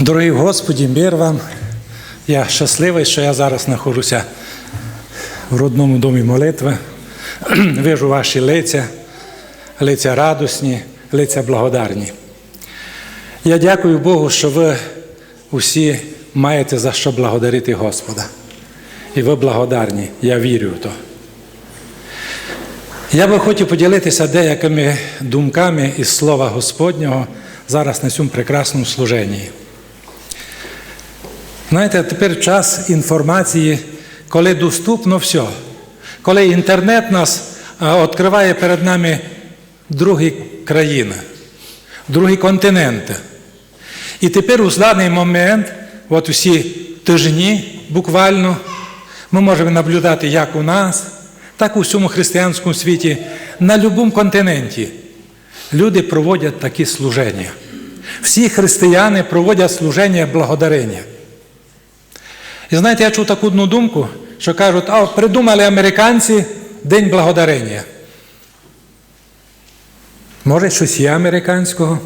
Дорогі Господі, мир вам. Я щасливий, що я зараз знаходжуся в родному домі молитви. Вижу ваші лиця, лиця радісні, лиця благодарні. Я дякую Богу, що ви усі маєте за що благодарити Господа. І ви благодарні, я вірю в то. Я би хотів поділитися деякими думками із Слова Господнього зараз на цьому прекрасному служенні. Знаєте, тепер час інформації, коли доступно все, коли інтернет нас відкриває перед нами другі країни, другі континенти. І тепер у даний момент, от усі тижні буквально, ми можемо наблюдати як у нас, так і у всьому християнському світі, на будь-якому континенті. Люди проводять такі служення. Всі християни проводять служення благодарення. І знаєте, я чув таку одну думку, що кажуть, а придумали американці День благодарення. Може, щось є американського,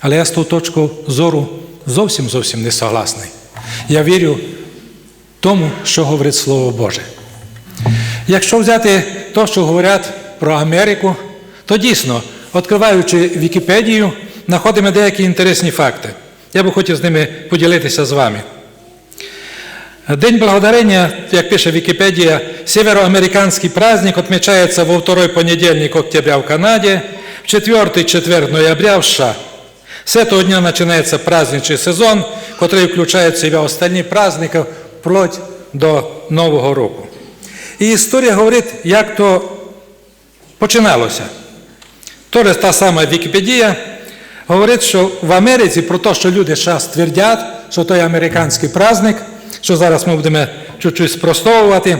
але я з того точку зору зовсім зовсім не согласний. Я вірю тому, що говорить Слово Боже. Якщо взяти те, що говорять про Америку, то дійсно, відкриваючи Вікіпедію, знаходимо деякі інтересні факти. Я би хотів з ними поділитися з вами. День благодарения, як пише Википедия, североамериканский праздник отмечается во второй понедельник октября в Канаде, в четвертый четверг ноября в США. С этого дня начинается праздничный сезон, который включает в себя остальні праздники вплоть до Нового року. І історія говорить, як то починалося. Тож та сама Вікіпедія говорить, що в Америці про те, що люди зараз твердять, що той американський праздник, що зараз ми будемо чуть-чуть спростовувати,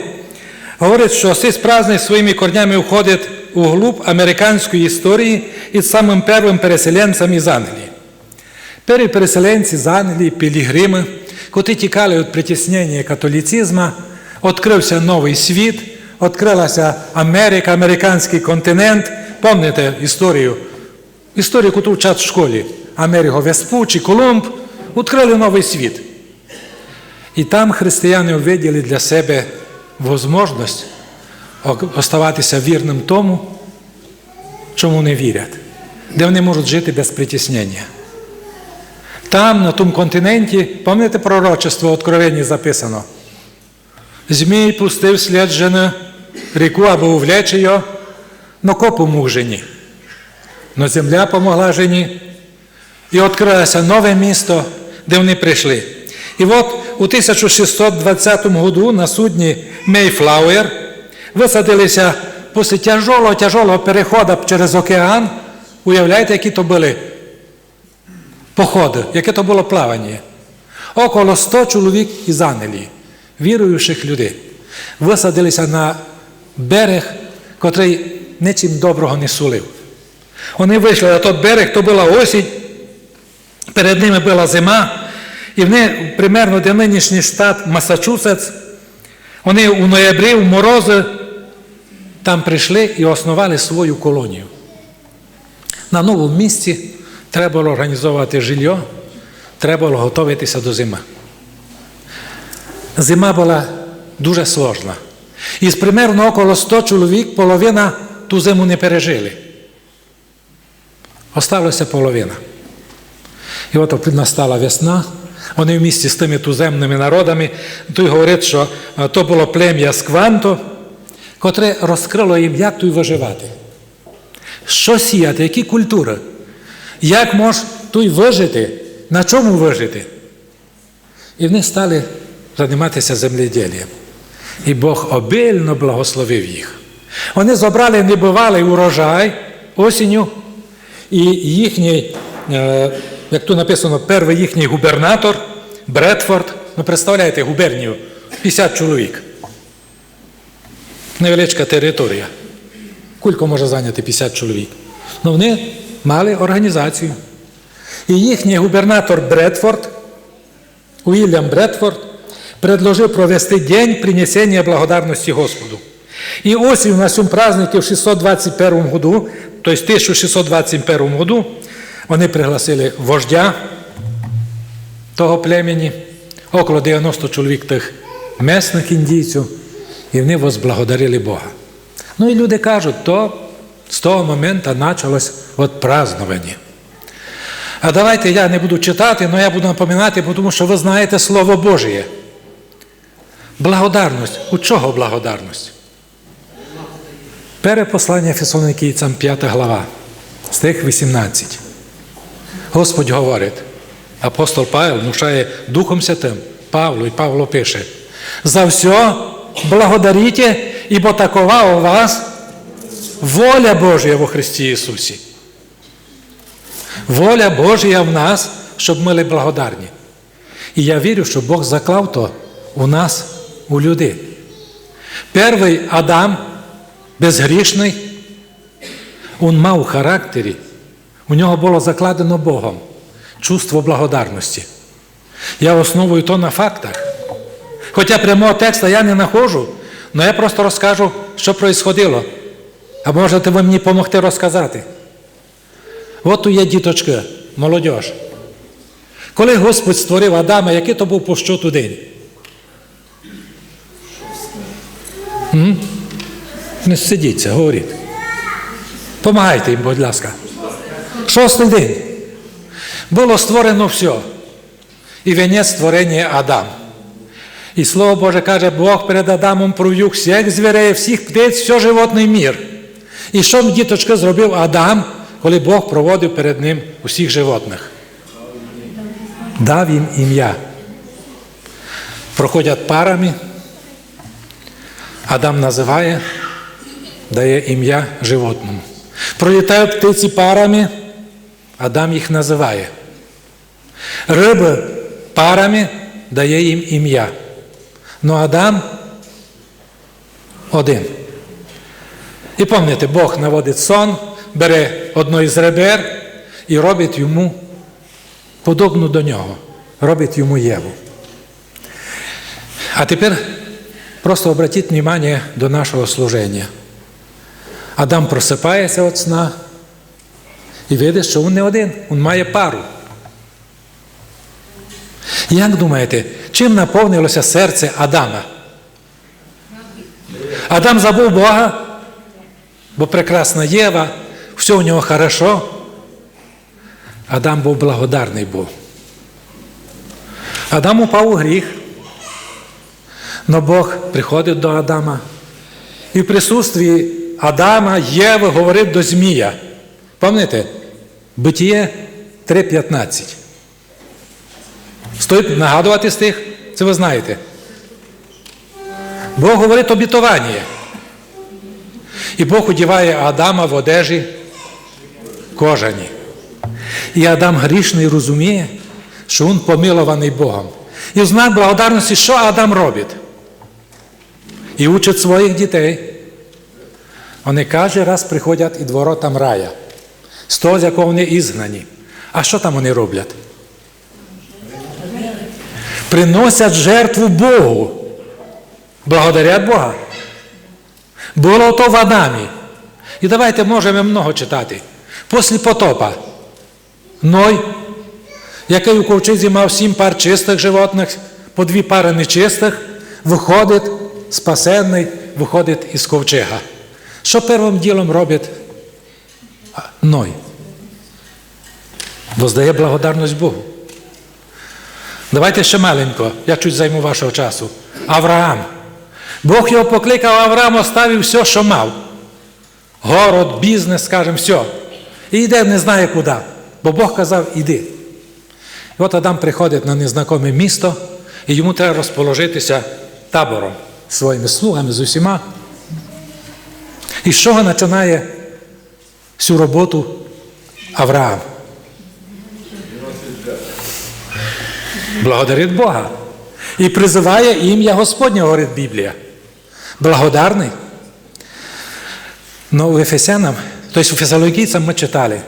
говорить, що цей праздник своїми корнями входить у глуб американської історії із самим першим переселенцем із Англії. Перві переселенці з Англії, пілігрими, котрі тікали від притіснення католіцизму, відкрився новий світ, відкрилася Америка, американський континент. Пам'ятаєте історію? Історію, яку вчать в школі. Америго Веспуччі, Колумб відкрили новий світ. І там християни увиділи для себе можливість оставатися вірним тому, чому не вірять, де вони можуть жити без притіснення. Там, на тому континенті, пам'ятаєте пророчество в Откровенні записано. Змій пустив слід жени ріку або увлече його, но ко помог жені. Но земля помогла жені. І відкрилося нове місто, де вони прийшли. І от у 1620 году на судні Мейфлауер висадилися після тяжолого, тяжолого переходу через океан. Уявляєте, які то були походи, яке то було плавання. Около 100 чоловік із Англії, віруючих людей, висадилися на берег, котрий нічим доброго не сулив. Вони вийшли на той берег, то була осінь, перед ними була зима, і вони примерно де нинішній штат Масачусетс, вони у ноябрі, у морози, там прийшли і основали свою колонію. На новому місці треба було організовувати жилье, треба було готуватися до зими. Зима була дуже сложна. Із примерно около 100 чоловік половина ту зиму не пережили. Осталася половина. І от настала весна. Вони в місті з тими туземними народами, той говорить, що то було плем'я Скванто, котре розкрило їм, як тут виживати. Що сіяти, які культури, як може тут вижити, на чому вижити. І вони стали займатися земледіллям. І Бог обильно благословив їх. Вони забрали небивалий урожай осінню, і їхній як тут написано, перший їхній губернатор Бредфорд, ну представляєте, губернію, 50 чоловік. Невеличка територія. Кулько може зайняти 50 чоловік. Ну вони мали організацію. І їхній губернатор Бредфорд, Уільям Бредфорд, предложив провести день принесення благодарності Господу. І ось на цьому празднику в 621 году, тобто 1621 году, вони пригласили вождя того племені, около 90 чоловік тих месних індійців, і вони возблагодарили Бога. Ну і люди кажуть, то з того моменту почалось от празднування. А давайте я не буду читати, але я буду напоминати, тому що ви знаєте Слово Божє. Благодарність. У чого благодарність? Перше послання Фесалоникійцям, 5 глава, стих 18. Господь говорить, апостол Павел внушає Духом Святим Павлу, і Павло пише: за все благодарите, ібо такова у вас воля Божія во Христі Ісусі. Воля Божія в нас, щоб ми були благодарні. І я вірю, що Бог заклав то у нас, у людей. Перший Адам, безгрішний, він мав у характері, у нього було закладено Богом чувство благодарності. Я основую то на фактах. Хоча прямого текста я не нахожу, але я просто розкажу, що происходило. А можете ви мені допомогти розказати? От є діточки, молодь. Коли Господь створив Адама, який то був по щоту день? Не сидіться, говоріть. Помагайте їм, будь ласка. Шостий день. Було створено все. І венець створення Адам. І Слово Боже каже, Бог перед Адамом провів всіх звірей, всіх птиць, все животний мір. І що діточка зробив Адам, коли Бог проводив перед ним усіх животних? Дав їм ім'я. Проходять парами. Адам називає, дає ім'я животному. Пролітають птиці парами, Адам їх називає. Риби парами дає їм ім'я. Ну Адам один. І пам'ятаєте, Бог наводить сон, бере одно із ребер і робить йому подобну до нього, робить йому Єву. А тепер просто обратіть увагу до нашого служення. Адам просипається від сна і видить, що він не один, він має пару. Як думаєте, чим наповнилося серце Адама? Адам забув Бога, бо прекрасна Єва, все у нього хорошо. Адам був благодарний був. Адам упав у гріх. Но Бог приходить до Адама і в присутстві Адама Єви говорить до Змія. Пам'ятаєте? Битіє 3.15. Стоїть нагадувати стих, це ви знаєте. Бог говорить обітування. І Бог одіває Адама в одежі кожані. І Адам грішний розуміє, що він помилований Богом. І в знак благодарності, що Адам робить? І учить своїх дітей. Вони кожен раз приходять і дворотам рая, з того, з якого вони ізгнані. А що там вони роблять? Приносять жертву Богу. Благодарять Бога. Було то в Адамі. І давайте можемо много читати. Після потопа Ной, який у ковчезі мав сім пар чистих животних, по дві пари нечистих, виходить спасенний, виходить із ковчега. Що першим ділом робить Ной? Воздає благодарність Богу. Давайте ще маленько, я чуть займу вашого часу. Авраам. Бог його покликав, Авраам оставив все, що мав. Город, бізнес, скажімо, все. І йде не знає куди. Бо Бог казав, іди. І от Адам приходить на незнакоме місто, і йому треба розположитися табором своїми слугами з усіма. І з чого починає всю роботу Авраам? Благодарить Бога. І призиває ім'я Господнє, говорить Біблія. Благодарний. Но у Ефесянам, тобто у Фесалоникійцям ми читали,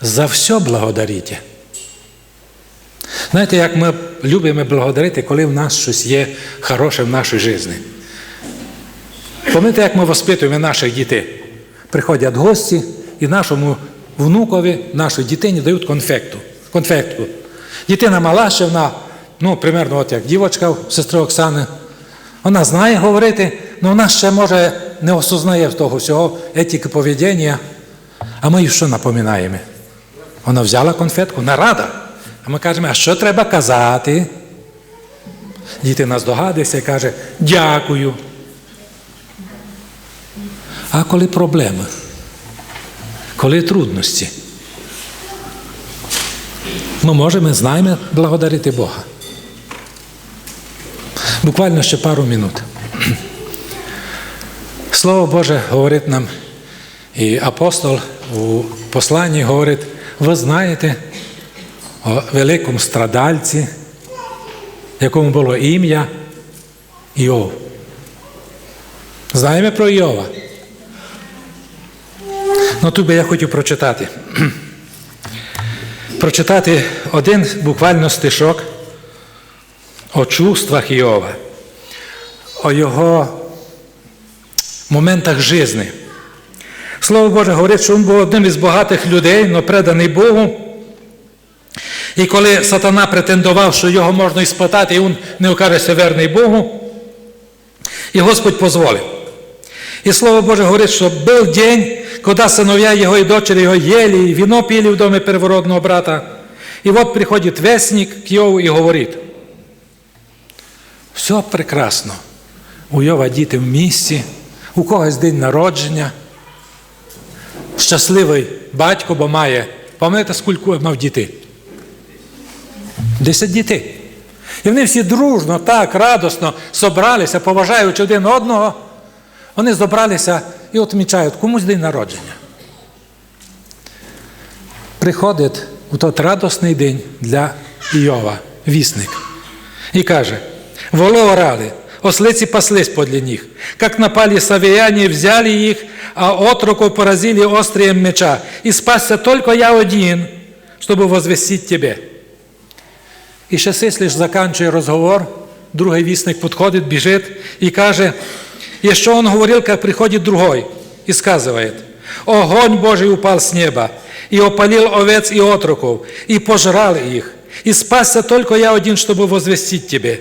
за все благодарите. Знаєте, як ми любимо благодарити, коли в нас щось є хороше в нашій житті. Пам'ятаєте, як ми воспитуємо наших дітей? Приходять гості і нашому внукові, нашій дитині дають конфекту. конфектку. Дитина мала ще вона, ну, примерно, от як дівочка сестри Оксани. Вона знає говорити, але вона ще може не осознає того всього, етики поведіння. А ми їй що напоминаємо? Вона взяла конфетку, нарада. А ми кажемо, а що треба казати? Дитина здогадується і каже, дякую. А коли проблеми? Коли трудності? Ми можемо, знаємо благодарити Бога. Буквально ще пару минут. Слово Боже говорить нам, і апостол у посланні говорить, ви знаєте о великому страдальці, якому було ім'я Іов. Знаємо про Іова. Ну тут би я хотів прочитати. Прочитати один буквально стишок о чувствах Іова, о його моментах житті. Слово Боже говорить, що він був одним із багатих людей, але преданий Богу. І коли сатана претендував, що його можна іспитати, і він не окажеться верний Богу, і Господь дозволив. І Слово Боже говорить, що був день, коли сыновья его и дочери его ели, и вино пили в доме первородного брата. И вот приходит вестник к Йову и говорит, все прекрасно. У Йова діти в місті, у когось день народження, щасливий батько, бо має, пам'ятаєте, скільки мав дітей? Десять дітей. І вони всі дружно, так, радосно собралися, поважаючи один одного. Вони зібралися і відмічають комусь день народження. Приходить у той радісний день для Іова, вісник, і каже: Воло орали, ослиці паслись подле них, как напали савияне, взяли их, а отроков поразили острием меча, и спасся только я один, чтобы возвестить тебе. І ще сислиш заканчує розговор, другий вісник підходить, біжить і каже, Еще он говорил, как приходит другой, и сказывает, «Огонь Божий упал с неба, и опалил овец и отроков, и пожрал их, и спасся только я один, чтобы возвестить тебе».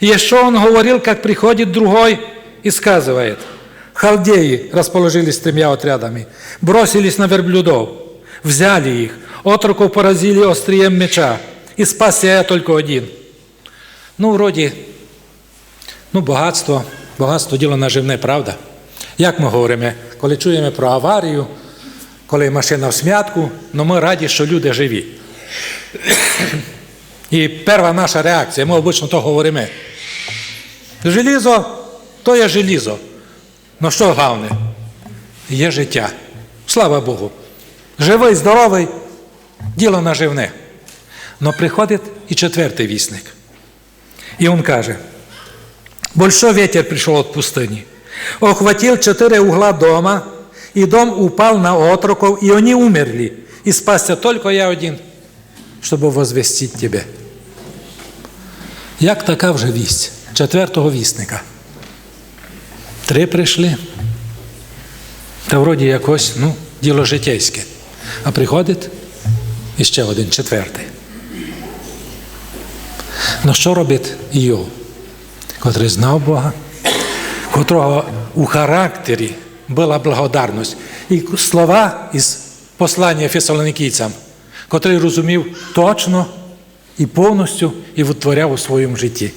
Еще он говорил, как приходит другой, и сказывает, «Халдеи расположились тремя отрядами, бросились на верблюдов, взяли их, отроков поразили острием меча, и спасся я только один». Ну, вроде, ну, багатство – Багатство діло наживне, правда? Як ми говоримо, коли чуємо про аварію, коли машина в смятку, ну ми раді, що люди живі. І перша наша реакція, ми обично то говоримо. Желізо то є желізо. Ну що головне? Є життя. Слава Богу. Живий, здоровий, діло наживне. Но приходить і четвертий вісник. І він каже, Большой ветер пришел от пустыни, охватил четыре угла дома, и дом упал на отроков, и они умерли. И спасся только я один, чтобы возвестить тебе. Як така вже вість четвертого вісника? Три прийшли. Та вроді якось, ну, діло житейське. А приходить іще один четвертий. Ну що робить Іов? Котрий знав Бога, котрого у характері була благодарність. І слова із послання фесалоникійцям, котрий розумів точно і повністю і витворяв у своєму житті.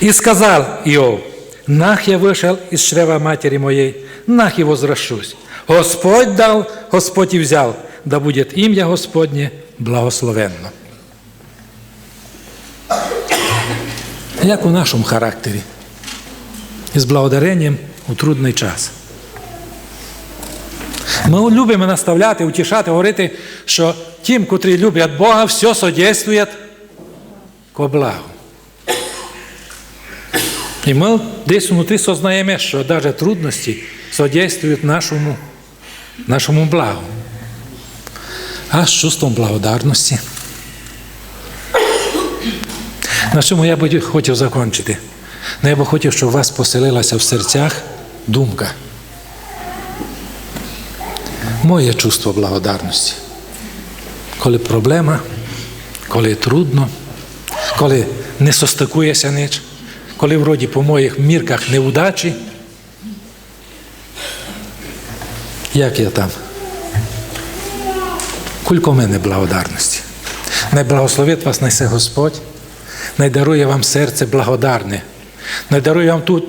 І сказав Іов, нах я вийшов із чрева матері моєї, нах і возвращусь. Господь дав, Господь і взяв, да буде ім'я Господнє благословенно. Як у нашому характері, із благодаренням у трудний час. Ми любимо наставляти, утішати, говорити, що тим, котрі люблять Бога, все содействує ко благу. І ми десь внутрі сознаємо, що навіть трудності содействують нашому, нашому благу. А з чувством благодарності. На чому я би хотів закінчити? Ну, я би хотів, щоб у вас поселилася в серцях думка. Моє чувство благодарності. коли проблема, коли трудно, коли не состикуєшся ніч, коли вроді по моїх мірках неудачі. Як я там? Кулько мене благодарності. Най благословить вас найсе Господь, най дарує вам серце благодарне, не дарує вам ту,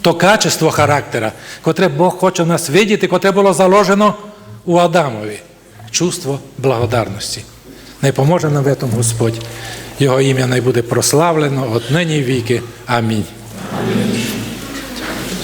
то качество характера, котре Бог хоче нас видіти, котре було заложено у Адамові. Чувство благодарності. Не поможе нам в этом Господь. Його ім'я не буде прославлено от нині віки. віки. Амінь.